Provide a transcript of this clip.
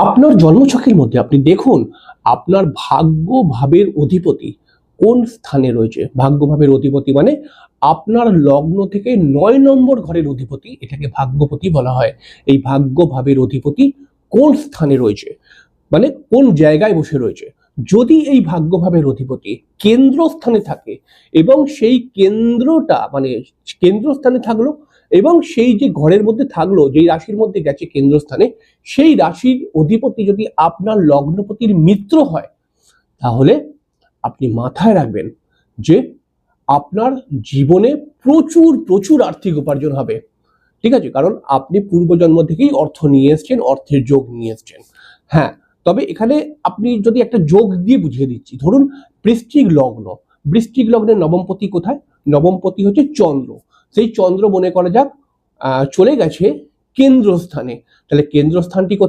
আপনার জন্মছকের মধ্যে আপনি দেখুন, আপনার ভাগ্য ভাবের অধিপতি কোন স্থানে রয়েছে? ভাগ্য ভাবের অধিপতি মানে আপনার লগ্ন থেকে নয় নম্বর ঘরের অধিপতি, এটাকে ভাগ্যপতি বলা হয়। এই ভাগ্য ভাবের অধিপতি কোন স্থানে রয়েছে? মানে কোন জায়গায় বসে রয়েছে? যদি এই ভাগ্যভাবের অধিপতি কেন্দ্রস্থানে থাকে এবং সেই কেন্দ্রটা মানে কেন্দ্রস্থানে থাকল এবং সেই যে ঘরের মধ্যে থাকল, যেই রাশির মধ্যে গেছে কেন্দ্রস্থানে, সেই রাশির অধিপতি যদি আপনার লগ্নপতির মিত্র হয়, তাহলে আপনি মাথায় রাখবেন যে আপনার জীবনে প্রচুর প্রচুর আর্থিক উপার্জন হবে। ঠিক আছে? কারণ আপনি পূর্বজন্ম থেকেই অর্থ নিয়ে এসছেন, অর্থের যোগ নিয়ে এসছেন। হ্যাঁ তবে এখানে আপনি যদি একটা যোগ দিয়ে বুঝিয়ে দিচ্ছি, ধরুন বৃষ্টিক লগ্ন। বৃষ্টিক লগ্নের নবমপতি কোথায়? নবমপতি হচ্ছে চন্দ্র। সেই চন্দ্র মনে করা যাক চলে গেছে কেন্দ্রস্থানে। তাহলে কেন্দ্রস্থানটি কোথায়?